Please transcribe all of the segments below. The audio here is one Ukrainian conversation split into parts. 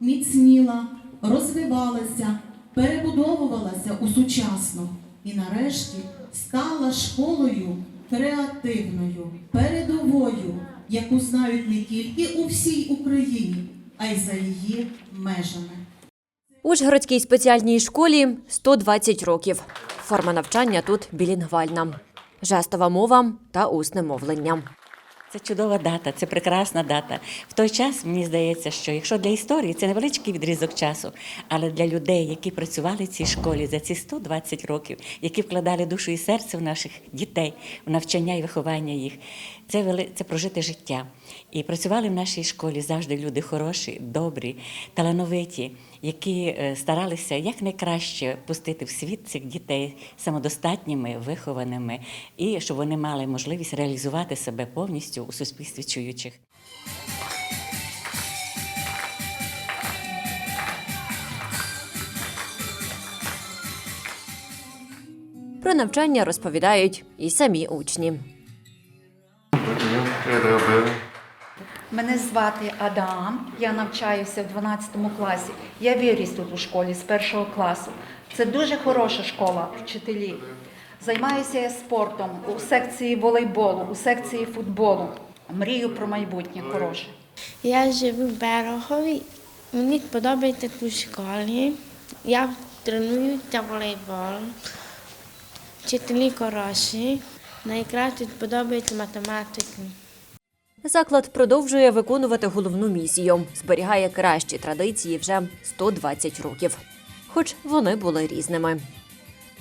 міцніла, розвивалася, перебудовувалася у сучасну і нарешті стала школою креативною, передовою, яку знають не тільки у всій Україні, а й за її межами. Ужгородській спеціальній школі 120 років. Форма навчання тут білінгвальна. Жестова мова та усне мовлення. Це чудова дата, це прекрасна дата. В той час мені здається, що якщо для історії це невеличкий відрізок часу, але для людей, які працювали в цій школі за ці 120 років, які вкладали душу і серце в наших дітей, в навчання і виховання їх, це вели це прожите життя. І працювали в нашій школі завжди люди хороші, добрі, талановиті, які е, старалися якнайкраще пустити в світ цих дітей самодостатніми, вихованими, і щоб вони мали можливість реалізувати себе повністю у суспільстві чуючих. Про навчання розповідають і самі учні. Мене звати Адам, я навчаюся в 12 класі. Я виріс тут у школі з першого класу. Це дуже хороша школа, вчителі. Займаюся я спортом у секції волейболу, у секції футболу. Мрію про майбутнє хороше. Я живу в Берегові. Мені подобається тут школі. Я треную та волейбол. Вчителі хороші. Найкраще подобається математика. Заклад продовжує виконувати головну місію, зберігає кращі традиції вже 120 років, хоч вони були різними.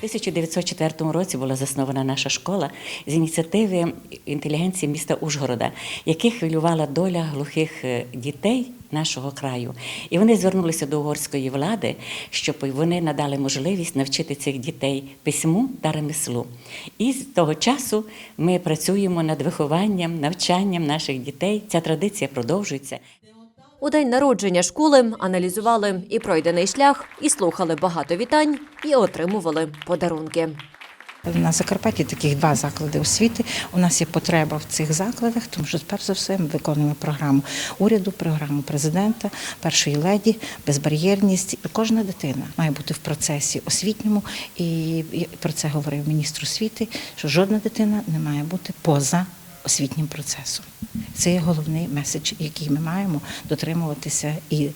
У 1904 році була заснована наша школа з ініціативи інтелігенції міста Ужгорода, яких хвилювала доля глухих е, дітей нашого краю. І вони звернулися до угорської влади, щоб вони надали можливість навчити цих дітей письму та ремеслу. І з того часу ми працюємо над вихованням, навчанням наших дітей. Ця традиція продовжується. У день народження школи аналізували і пройдений шлях, і слухали багато вітань, і отримували подарунки. На Закарпатті таких два заклади освіти. У нас є потреба в цих закладах, тому що перш за все ми виконуємо програму уряду, програму президента, першої леді, безбар'єрність. Кожна дитина має бути в процесі освітньому, і про це говорив міністр освіти, що жодна дитина не має бути поза освітнім процесом. Це є головний меседж, який ми маємо дотримуватися, і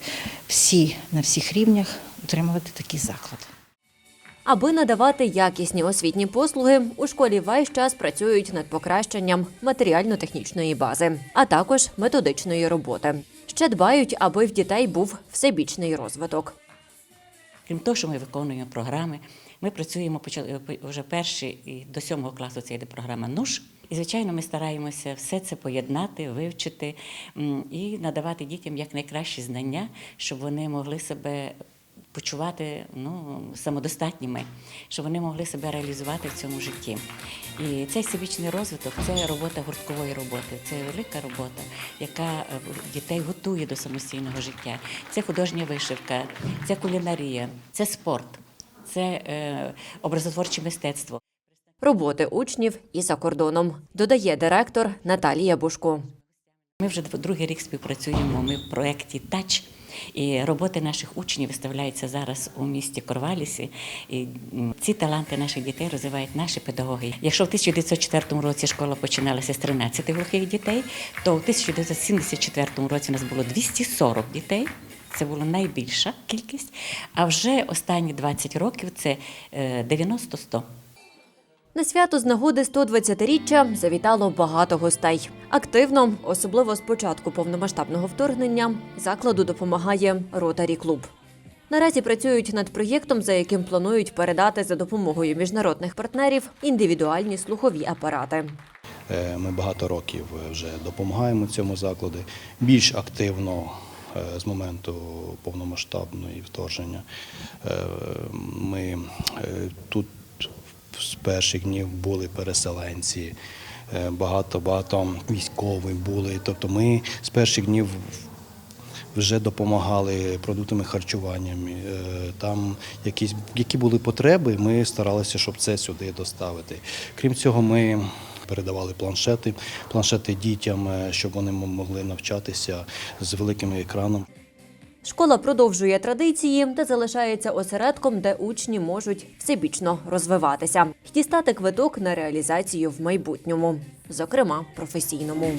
всі на всіх рівнях утримувати такі заклади. Аби надавати якісні освітні послуги, у школі весь час працюють над покращенням матеріально-технічної бази, а також методичної роботи. Ще дбають, аби в дітей був всебічний розвиток. Крім того, що ми виконуємо програми, ми працюємо почали вже перші і до сьомого класу це йде програма НУШ. І, звичайно, ми стараємося все це поєднати, вивчити і надавати дітям якнайкращі знання, щоб вони могли себе почувати ну, самодостатніми, щоб вони могли себе реалізувати в цьому житті. І цей всебічний розвиток це робота гурткової роботи, це велика робота, яка е, дітей готує до самостійного життя. Це художня вишивка, це кулінарія, це спорт, це е, образотворче мистецтво. Роботи учнів і за кордоном, додає директор Наталія Бушко. Ми вже другий рік співпрацюємо. Ми в проєкті Тач. І роботи наших учнів виставляються зараз у місті Корвалісі. І ці таланти наших дітей розвивають наші педагоги. Якщо в 1904 році школа починалася з 13 глухих дітей, то у 1974 році у нас було 240 дітей. Це була найбільша кількість. А вже останні 20 років це е, 90-100. На свято з нагоди 120-річчя завітало багато гостей. Активно, особливо з початку повномасштабного вторгнення, закладу допомагає Ротарі Клуб. Наразі працюють над проєктом, за яким планують передати за допомогою міжнародних партнерів індивідуальні слухові апарати. Е, Ми багато років вже допомагаємо цьому закладу. Більш активно е, з моменту повномасштабної вторгнення. Е, Ми е, тут з перших днів були переселенці, е, багато багато військових були. Тобто ми з перших днів вже допомагали продуктами харчування. Е, Там якісь які були потреби, ми старалися, щоб це сюди доставити. Крім цього, ми передавали планшети, планшети дітям, е, щоб вони могли навчатися з великим екраном. Школа продовжує традиції та залишається осередком, де учні можуть всебічно розвиватися і дістати квиток на реалізацію в майбутньому, зокрема професійному.